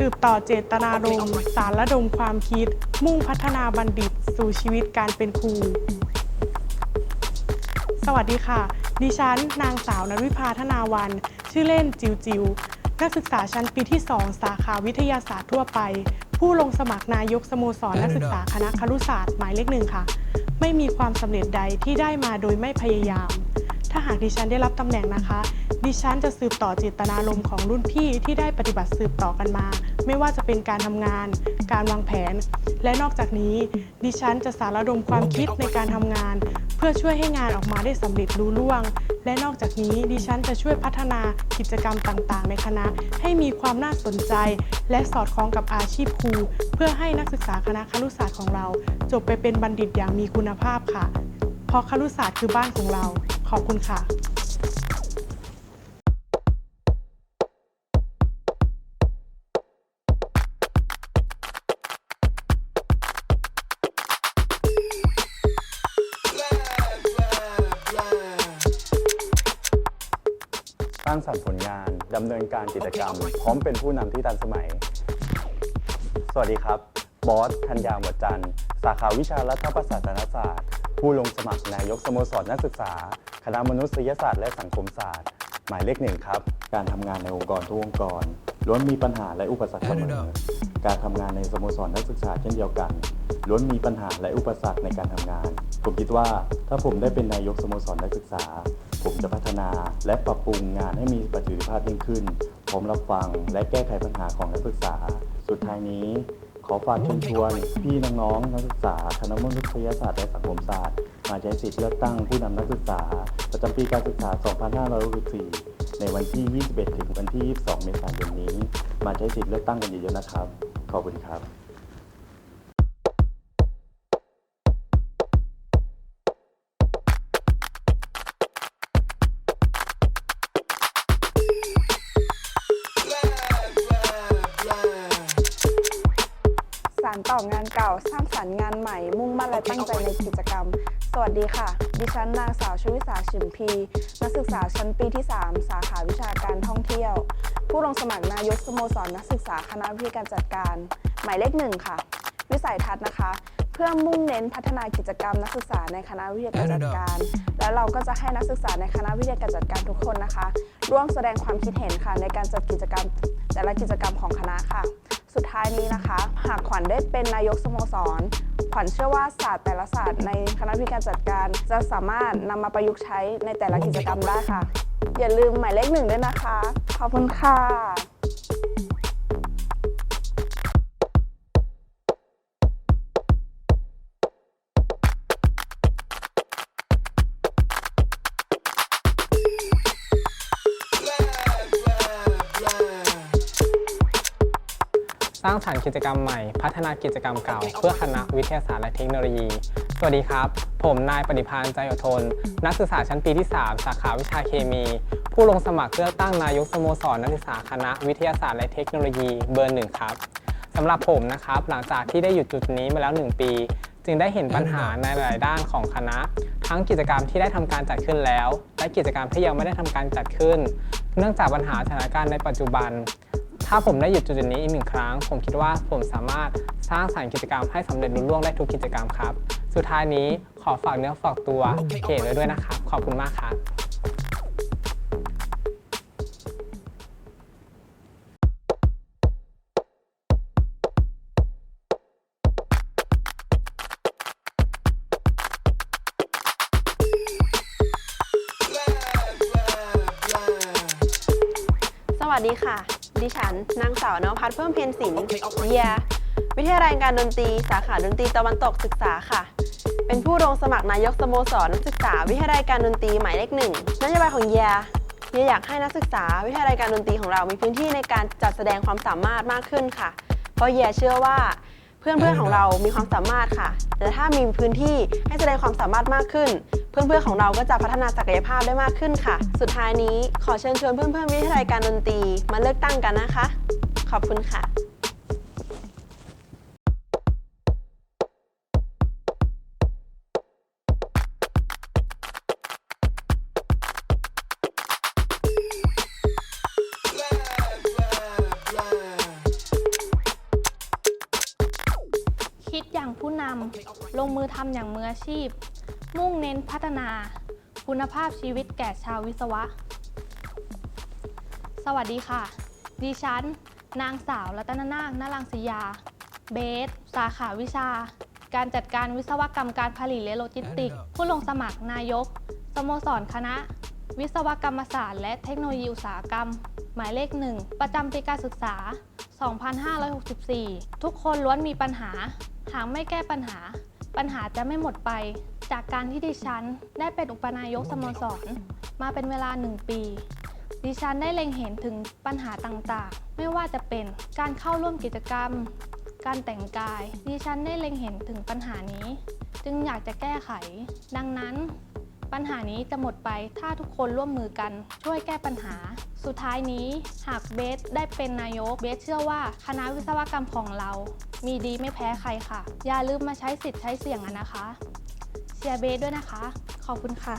สืบต่อเจตนารมณ์สารระดมความคิด มุ่งพัฒนาบัณฑิต สู่ชีวิตการเป็นครู สวัสดีค่ะ ดิฉัน นางสาวนวิภาธนาวัน ชื่อเล่นจิวจิวนักศึกษาชั้นปีที่ 2 สาขาวิทยาศาสตร์ทั่วไป ผู้ลงสมัครนายกสโมสรนักศึกษาคณะครุศาสตร์หมายเลขหนึ่งค่ะ ไม่มีความสำเร็จใดที่ได้มาโดยไม่พยายาม ถ้าหากดิฉันได้รับตำแหน่งนะคะ ดิฉันจะสืบต่อเจตนารมณ์ของรุ่นพี่ที่ได้ปฏิบัติสืบต่อกันมา ไม่ว่าจะเป็นการทำงาน การวางแผน และนอกจากนี้ ดิฉันจะสารดมความคิดในการทำงาน เพื่อช่วยให้งานออกมาได้สำเร็จรุ่ล่วง และนอกจากนี้ดิฉันจะช่วยพัฒนากิจกรรมต่างๆ ในคณะ ให้มีความน่าสนใจ และสอดคล้องกับอาชีพครูเพื่อให้นักศึกษาคณะครุศาสตร์ของเรา จบไปเป็นบัณฑิตอย่างมีคุณภาพค่ะ เพราะครุศาสตร์คือบ้านของเรา ขอบคุณค่ะ ร้างสรรค์ผลงานดำเนินการกิจกรรม พร้อมเป็นผู้นำที่ทันสมัย สวัสดีครับ บอสธัญญาหมวดจันทร์สาขาวิชารัฐประศาสนศาสตร์ ผู้ลงสมัครนายกสโมสรนักศึกษา คณะมนุษยศาสตร์และสังคมศาสตร์ หมายเลขหนึ่งครับ การทำงานในองค์กรทุกองค์กรล้วนมีปัญหาและอุปสรรคเสมอ การทำงานในสโมสรนักศึกษาเช่นเดียวกันล้วนมีปัญหาและอุปสรรคในการทำงาน ผมคิดว่าถ้าผมได้เป็นนายกสโมสรนักศึกษา ผมจะพัฒนาและปรับปรุงงานให้มีประสิทธิภาพยิ่งขึ้นพร้อมรับฟังและแก้ไขปัญหาของนักศึกษา สุดท้ายนี้ ขอฝากเชิญชวน พี่น้องๆนักศึกษาคณะมนุษยศาสตร์และสังคมศาสตร์มาใช้สิทธิเลือกตั้งผู้นำนักศึกษา ประจำปีการศึกษา 2564ในวันที่ 21 ถึงวันที่ 22 เมษายนนี้ มาใช้สิทธิเลือกตั้งกันเยอะๆนะครับ ขอบคุณครับสารต่องานเก่าสร้างสรรค์งานใหม่ มุ่งมั่นและตั้งใจในกิจกรรม สวัสดีค่ะ ดิฉันนางสาวชวิสาชิมพี นักศึกษาชั้นปีที่ 3 สาขาวิชาการท่องเที่ยว ผู้ลงสมัครนายกสโมสรนักศึกษาคณะวิทยาการจัดการ หมายเลขหนึ่งค่ะ วิสัยทัศน์นะคะ เพื่อมุ่งเน้นพัฒนากิจกรรมนักศึกษาในคณะวิทยาการจัดการ และเราก็จะให้นักศึกษาในคณะวิทยาการจัดการทุกคนนะคะ ร่วมแสดงความคิดเห็นค่ะ ในการจัดกิจกรรมแต่ละกิจกรรมของคณะค่ะ สุดท้ายนี้นะคะ หากขวัญได้เป็นนายกสโมสร ขวัญเชื่อว่าศาสตร์แต่ละศาสตร์ในคณะวิการจัดการ จะสามารถนำมาประยุกต์ใช้ในแต่ละกิจกรรมได้ค่ะ อย่าลืมหมายเลขหนึ่งด้วยนะคะ ขอบคุณค่ะ สร้างสรรค์กิจกรรมใหม่ พัฒนากิจกรรมเก่า เพื่อคณะวิทยาศาสตร์และเทคโนโลยี สวัสดีครับ ผมนายปฏิพานใจอดทน นักศึกษาชั้นปีที่ 3 สาขาวิชาเคมี ผู้ลงสมัครเลือกตั้งนายกสโมสรนักศึกษาคณะวิทยาศาสตร์และเทคโนโลยีเบอร์หนึ่งครับสำหรับผมนะครับหลังจากที่ได้หยุดจุดนี้มาแล้ว 1 ปี จึงได้เห็นปัญหาในหลายด้านของคณะ ทั้งกิจกรรมที่ได้ทำการจัดขึ้นแล้ว และกิจกรรมที่ยังไม่ได้ทำการจัดขึ้น เนื่องจากปัญหาสถานการณ์ในปัจจุบัน ถ้าผมได้หยุดจุดนี้อีกหนึ่งครั้ง ผมคิดว่าผมสามารถสร้างสรรค์กิจกรรมให้สำเร็จรุ่ล่วงได้ทุกกิจกรรมครับ สุดท้ายนี้ขอฝากเนื้อฝากตัวเขตไว้ด้วยนะครับ ขอบคุณมากครับสวัสดีค่ะ ดิฉัน นางสาวนวพัฒน์เพิ่มเพียรศิลป์เยียวิทยาลัยการดนตรีสาขาดนตรีตะวันตกศึกษาค่ะ เป็นผู้ลงสมัครนายกสโมสรนักศึกษาวิทยาลัยการดนตรีหมายเลขหนึ่งนโยบายของเยียเยียอยากให้นักศึกษาวิทยาลัยการดนตรีของเรามีพื้นที่ในการจัดแสดงความสามารถมากขึ้นค่ะ เพราะเยียเชื่อว่า เพื่อนเพื่อนของเรามีความสามารถค่ะ แต่ถ้ามีพื้นที่ให้แสดงความสามารถมากขึ้น เพื่อนเพื่อนของเราก็จะพัฒนาศักยภาพได้มากขึ้นค่ะ สุดท้ายนี้ขอเชิญชวนเพื่อนเพื่อนวิทยาลัยการดนตรีมาเลือกตั้งกันนะคะ ขอบคุณค่ะ ผู้นำลงมือทำอย่างมืออาชีพ มุ่งเน้นพัฒนา คุณภาพชีวิตแก่ชาววิศวะ สวัสดีค่ะ ดิฉัน นางสาวรัตนนาคนรังสียา เบส สาขาวิชา การจัดการวิศวกรรมการผลิตและโลจิสติกส์ผู้ลงสมัครนายก สโมสรคณะ วิศวกรรมศาสตร์และเทคโนโลยีอุตสาหกรรม หมายเลขหนึ่งประจำปีการศึกษา 2564 ทุกคนล้วนมีปัญหา หากไม่แก้ปัญหา ปัญหาจะไม่หมดไป จากการที่ดิฉันได้เป็นอุปนายกสโมสร มาเป็นเวลา 1 ปี ดิฉันได้เล็งเห็นถึงปัญหาต่างๆ ไม่ว่าจะเป็นการเข้าร่วมกิจกรรม การแต่งกาย ดิฉันได้เล็งเห็นถึงปัญหานี้ จึงอยากจะแก้ไข ดังนั้น ปัญหานี้จะหมดไปถ้าทุกคนร่วมมือกันช่วยแก้ปัญหา สุดท้ายนี้หากเบสได้เป็นนายกเบสเชื่อว่าคณะวิศวกรรมของเรา มีดีไม่แพ้ใครค่ะ อย่าลืมมาใช้สิทธิ์ใช้เสียงกันนะคะเชียร์เบสด้วยนะคะ ขอบคุณค่ะ